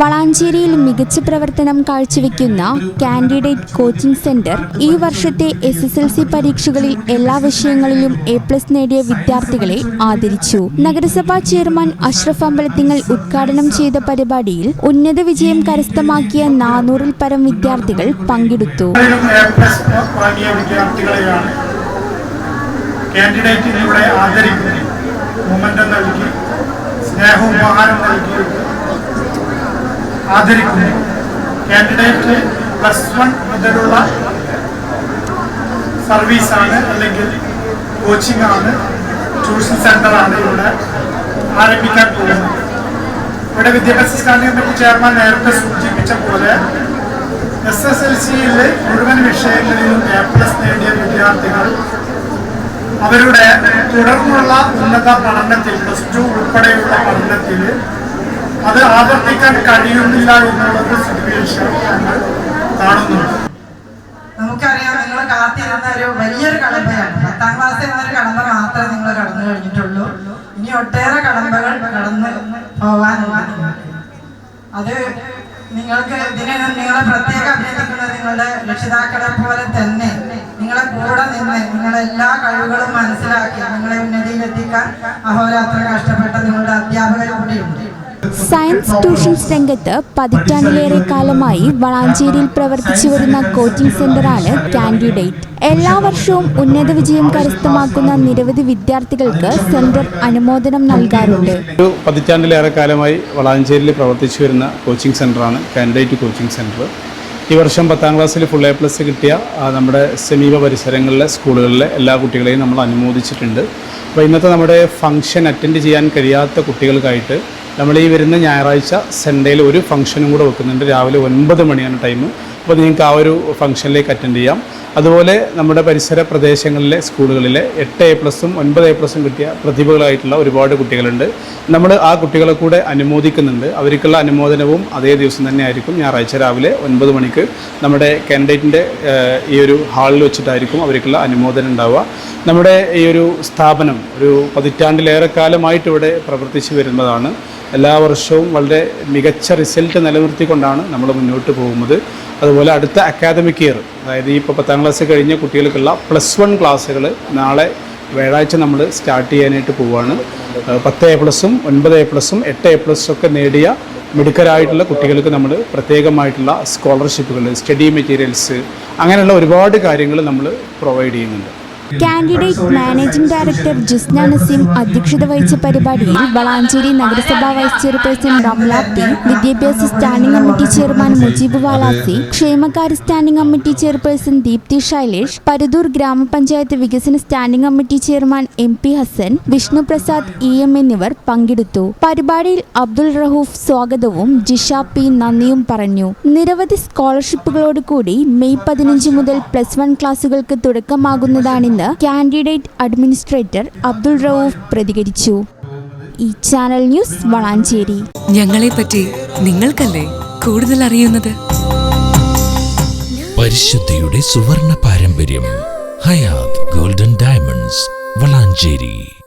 വളാഞ്ചേരിയിൽ മികച്ച പ്രവർത്തനം കാഴ്ചവെക്കുന്ന candidate coaching centre ഈ വർഷത്തെ എസ് എസ് എൽ സി പരീക്ഷകളിൽ എല്ലാ വിഷയങ്ങളിലും എ പ്ലസ് നേടിയ വിദ്യാർത്ഥികളെ ആദരിച്ചു. നഗരസഭാ ചെയർമാൻ അഷ്റഫ് അമ്പലത്തിങ്ങൾ ഉദ്ഘാടനം ചെയ്ത പരിപാടിയിൽ ഉന്നത വിജയം കരസ്ഥമാക്കിയ നാനൂറിൽ പരം വിദ്യാർത്ഥികൾ പങ്കെടുത്തു. കാൻഡിഡേറ്റിനെ ഇവിടെ ആദരിക്കുന്നു. മൊമെന്റം നൽകി സ്നേഹോപഹാരം നൽകി. ആദരിക്കുന്നു. കാൻഡിഡേറ്റ് പ്ലസ് വൺ മുതലുള്ള സർവീസാണ് അല്ലെങ്കിൽ കോച്ചിങ് ആണ് ട്യൂഷൻ സെന്ററാണ് ഇവിടെ ആരംഭിക്കാൻ പോകുന്നത്. ഇവിടെ വിദ്യാഭ്യാസ സ്റ്റാൻഡിംഗ് ചെയർമാൻ നേരത്തെ സൂചിപ്പിച്ച പോലെ എസ് എസ് എൽ സിയിൽ മുഴുവൻ വിഷയങ്ങളിലും എ പ്ലസ് നേടിയ വിദ്യാർത്ഥികൾ അവരുടെ തുടർന്നുള്ള ഉന്നത പഠനത്തിൽ പ്ലസ് ടു ഉൾപ്പെടെയുള്ള പഠനത്തിൽ അത് ആവർത്തിക്കാൻ കഴിയുന്നില്ല എന്നുള്ളത് ഞങ്ങൾ കാണുന്നുണ്ട് നമുക്കറിയാം നിങ്ങൾ കാത്തിരുന്ന ഒരു വലിയൊരു കടമ്പയാണ്. പത്താം ക്ലാസ് എന്നൊരു കടമ്പ മാത്രമേ നിങ്ങൾ കടന്നു കഴിഞ്ഞിട്ടുള്ളൂ. ഇനി ഒട്ടേറെ കടമ്പകൾ കടന്ന് പോകാനുണ്ട്. അത് നിങ്ങൾക്ക് ഇതിനെ നിങ്ങളെ പ്രത്യേക അഭിനന്ദിക്കുന്നത് നിങ്ങളുടെ രക്ഷിതാക്കളെ പോലെ തന്നെ നിങ്ങളെ കൂടെ നിന്ന് നിങ്ങളുടെ എല്ലാ കഴിവുകളും മനസ്സിലാക്കി നിങ്ങളെ ഉന്നതിയിലെത്തിക്കാൻ അഹോരാത്ര കഷ്ടപ്പെട്ട നിങ്ങളുടെ അധ്യാപകർ കൂടിയുണ്ട് സയൻസ് ട്യൂഷൻസ് രംഗത്ത് പതിറ്റാണ്ടിലേറെ കാലമായി വളാഞ്ചേരിയിൽ പ്രവർത്തിച്ചു വരുന്ന കോച്ചിംഗ് സെന്ററാണ് കാൻഡിഡേറ്റ്. എല്ലാ വർഷവും ഉന്നത വിജയം കരസ്ഥമാക്കുന്ന നിരവധി വിദ്യാർത്ഥികൾക്ക് സെന്റർ അനുമോദനം നൽകാറുണ്ട്. ഒരു പതിറ്റാണ്ടിലേറെ കാലമായി വളാഞ്ചേരിയിൽ പ്രവർത്തിച്ചു വരുന്ന കോച്ചിങ് സെന്ററാണ് കാൻഡിഡേറ്റ് കോച്ചിംഗ് സെന്റർ. ഈ വർഷം പത്താം ക്ലാസ്സിൽ ഫുൾ എ പ്ലസ് കിട്ടിയ നമ്മുടെ സമീപ പരിസരങ്ങളിലെ സ്കൂളുകളിലെ എല്ലാ കുട്ടികളെയും നമ്മൾ അനുമോദിച്ചിട്ടുണ്ട്. അപ്പോൾ ഇന്നത്തെ നമ്മുടെ ഫംഗ്ഷൻ അറ്റൻഡ് ചെയ്യാൻ കഴിയാത്ത കുട്ടികൾക്കായിട്ട് നമ്മൾ ഈ വരുന്ന ഞായറാഴ്ച സൺഡേയിൽ ഒരു ഫംഗ്ഷനും കൂടെ വെക്കുന്നുണ്ട്. രാവിലെ ഒൻപത് മണിയാണ് ടൈം അപ്പോൾ നിങ്ങൾക്ക് ആ ഒരു ഫംഗ്ഷനിലേക്ക് അറ്റൻഡ് ചെയ്യാം. അതുപോലെ നമ്മുടെ പരിസര പ്രദേശങ്ങളിലെ സ്കൂളുകളിലെ എട്ട് എ പ്ലസും ഒൻപത് എ പ്ലസും കിട്ടിയ പ്രതിഭകളായിട്ടുള്ള ഒരുപാട് കുട്ടികളുണ്ട്. നമ്മൾ ആ കുട്ടികളെ കൂടെ അനുമോദിക്കുന്നുണ്ട്. അവർക്കുള്ള അനുമോദനവും അതേ ദിവസം തന്നെ ആയിരിക്കും. ഞായറാഴ്ച രാവിലെ ഒൻപത് മണിക്ക് നമ്മുടെ കാൻഡിഡേറ്റിന്റെ ഈ ഒരു ഹാളിൽ വെച്ചിട്ടായിരിക്കും അവർക്കുള്ള അനുമോദനം ഉണ്ടാവുക. നമ്മുടെ ഈ ഒരു സ്ഥാപനം ഒരു പതിറ്റാണ്ടിലേറെ കാലമായിട്ട് ഇവിടെ പ്രവർത്തിച്ചു വരുന്നതാണ്. എല്ലാ വർഷവും വളരെ മികച്ച റിസൾട്ട് നിലനിർത്തിക്കൊണ്ടാണ് നമ്മൾ മുന്നോട്ട് പോകുന്നത്. അതുപോലെ അടുത്ത അക്കാദമിക് ഇയർ അതായത് ഈ ഇപ്പോൾ പത്താം ക്ലാസ് കഴിഞ്ഞ കുട്ടികൾക്കുള്ള പ്ലസ് വൺ ക്ലാസ്സുകൾ നാളെ വ്യാഴാഴ്ച നമ്മൾ സ്റ്റാർട്ട് ചെയ്യാനായിട്ട് പോവുകയാണ് പത്ത് എ പ്ലസും ഒൻപത് എ പ്ലസും എട്ട് എ പ്ലസും ഒക്കെ നേടിയ മിടുക്കരായിട്ടുള്ള കുട്ടികൾക്ക് നമ്മൾ പ്രത്യേകമായിട്ടുള്ള സ്കോളർഷിപ്പുകൾ സ്റ്റഡി മെറ്റീരിയൽസ് അങ്ങനെയുള്ള ഒരുപാട് കാര്യങ്ങൾ നമ്മൾ പ്രൊവൈഡ് ചെയ്യുന്നുണ്ട്. Candidate managing director Jisna Naseem അധ്യക്ഷത വഹിച്ച പരിപാടിയിൽ വളാഞ്ചേരി നഗരസഭാ വൈസ് ചെയർപേഴ്സൺ റംല വിദ്യാഭ്യാസ standing committee chairman Mujeeb Valasi ക്ഷേമകാര്യ standing committee chairperson Deepthi Shailesh Paruthur ഗ്രാമപഞ്ചായത്ത് വികസന standing committee chairman M P Hasan Vishnu Prasad E M എന്നിവർ പങ്കെടുത്തു. പരിപാടിയിൽ അബ്ദുൾ റഹൂഫ് സ്വാഗതവും ജിഷ പി നന്ദിയും പറഞ്ഞു. നിരവധി സ്കോളർഷിപ്പുകളോടുകൂടി മെയ് പതിനഞ്ച് മുതൽ പ്ലസ് വൺ ക്ലാസുകൾക്ക് തുടക്കമാകുന്നതാണെന്ന് കാൻഡിഡേറ്റ് അഡ്മിനിസ്ട്രേറ്റർ അബ്ദുൾ റൌഫ് പ്രതികരിച്ചു. ഈ ചാനൽ ന്യൂസ് വളാഞ്ചേരി. ഞങ്ങളെ പറ്റി നിങ്ങൾക്കല്ലേ കൂടുതൽ അറിയുന്നത്? പരിശുദ്ധിയുടെ സുവർണ പാരമ്പര്യം ഹയാത് ഗോൾഡൻ ഡയമണ്ട്സ് വളാഞ്ചേരി.